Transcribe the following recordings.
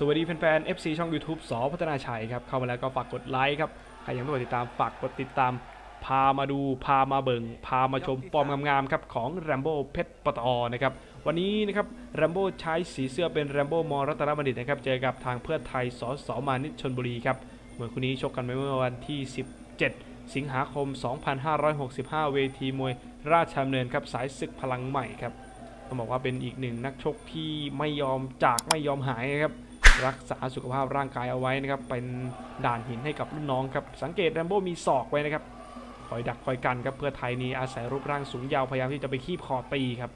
สวัสดีแฟนๆ FC ช่อง YouTube สอพัฒนาชัยครับ เข้ามาแล้วก็ฝากกดไลค์ครับ ใครยังไม่กดติดตามฝากกดติดตาม พามาดูพามาเบิงพามาชมฟอร์มงามๆครับของแรมโบ้เพชรปตอนะครับ วันนี้นะครับแรมโบ้ใช้สีเสื้อเป็นแรมโบ้มอรัตนบัณฑิตนะครับ เจอกับทางเพื่อไทยสสมานิชชนบุรีครับเหมือนคู่นี้ชกกันไปเมื่อวันที่ 17 สิงหาคม 2565 เวทีมวยราชดำเนินครับสายศึกพลังใหม่ครับต้องบอกว่าเป็นอีกหนึ่งนักชกที่ไม่ยอมจากไม่ยอมหายนะครับ รักษาสุขภาพร่างกายเอาไว้นะครับ เป็นด่านหินให้กับรุ่นน้องครับ สังเกตแรมโบ้มีศอกไว้นะครับ คอยดักคอยกันครับ เพื่อไทยนี้อาศัยรูปร่างสูงยาวพยายามที่จะไปคีบคอตีครับ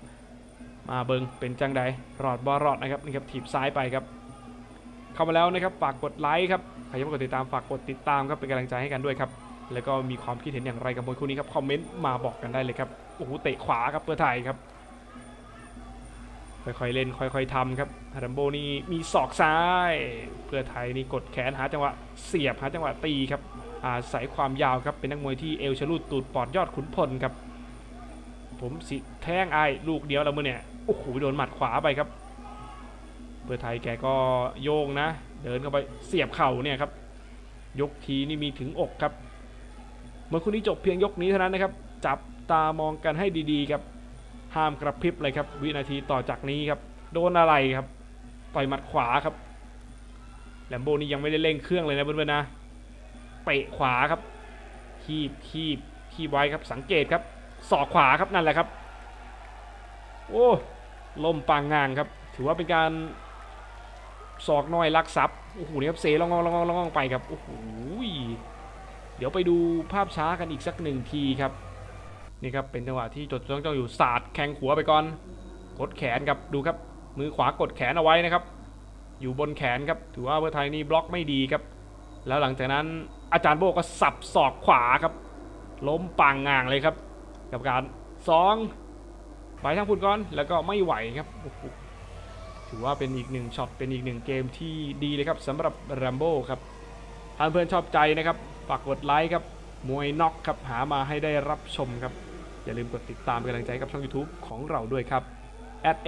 มาเบิงเป็นจังใดรอดบอรอดนะครับนี่ครับถีบซ้ายไปครับ เข้ามาแล้วนะครับ ฝากกดไลค์ครับใครยังไม่กดติดตามฝากกดติดตามครับ เป็นกำลังใจให้กันด้วยครับ แล้วก็มีความคิดเห็นอย่างไรกับมวยคู่นี้ครับ คอมเมนต์มาบอกกันได้เลยครับ โอ้โห เตะขวาครับเพื่อไทยครับ ค่อยๆเล่นค่อยๆทำครับรัมโบนี่มีศอกซ้าย เพื่อไทยนี่กดแขนหาจังหวะเสียบหาจังหวะตีครับอาศัยความยาวครับเป็นนักมวยที่เอวชลูดตูดปอดยอดขุนพลครับ ผมสิแท่งไอ้ลูกเดียวแล้วมือเนี่ยโอ้โหโดนหมัดขวาไปครับ เพื่อไทยแกก็โยงนะ เดินเข้าไปเสียบเข่าเนี่ยครับ ยกทีนี่มีถึงอกครับ เมื่อคุณนี้จบเพียงยกนี้เท่านั้นนะครับ จับตามองกันให้ดีๆครับ ห้ามกระพริบเลยครับ วินาทีต่อจากนี้ครับ โดนอะไรครับ ต่อยหมัดขวาครับแลมโบนี่ยังไม่ได้เร่งเครื่องเลยนะเพื่อนๆนะเตะขวาครับ คีบคีบคีบไว้ครับสังเกตครับศอกขวาครับนั่นแหละครับ โอ้ลมปางงางครับ ถือว่าเป็นการศอกน้อยลักทรัพย์โอ้โหนี่ครับเซลองๆลองลองไปครับโอ้โหเดี๋ยวไปดูภาพช้ากันอีกสักหนึ่งทีครับ นี่ครับเป็นจังหวะที่จดจ้องจ้องอยู่สาดแข้งขัวไปก่อน กดแขนครับดูครับ มือขวากดแขนเอาไว้นะครับ อยู่บนแขนครับถือว่าเพื่อไทยนี่บล็อกไม่ดีครับ แล้วหลังจากนั้นอาจารย์โบก็สับศอกขวาครับ ล้มปังงางเลยครับ กับการสองไปทางพุ่นก่อนแล้วก็ไม่ไหวครับถือว่าเป็นอีกหนึ่งช็อตเป็นอีกหนึ่งเกมที่ดีเลยครับสำหรับแรมโบ้ครับถ้าเพื่อนชอบใจนะครับฝากกดไลค์ครับมวยน็อกครับหามาให้ได้รับชมครับ อย่าลืมกดติดตามเป็นกำลังใจกับช่อง YouTube ของเราด้วยครับ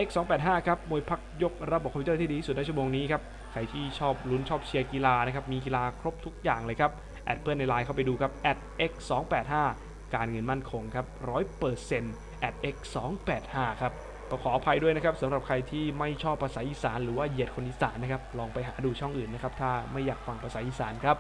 x 2 8 5ครับมวยพักยกระบบคอมพิวเตอร์ที่ดีที่สุดในชั่วโมงนี้ครับใครที่ชอบลุ้นชอบเชียร์กีฬานะครับมีกีฬาครบทุกอย่างเลยครับแอดเพื่อนในไลน์เข้าไปดูครับ x 2 8 5การเงินมั่นคงครับ100%เปอร์เซ็นต์ x 2 8 5ครับก็ขออภัยด้วยนะครับสำหรับใครที่ไม่ชอบภาษาอีสาน หรือว่าเหยียดคนอีสานนะครับลองไปหาดูช่องอื่นนะครับถ้าไม่อยากฟังภาษาอีสานครับ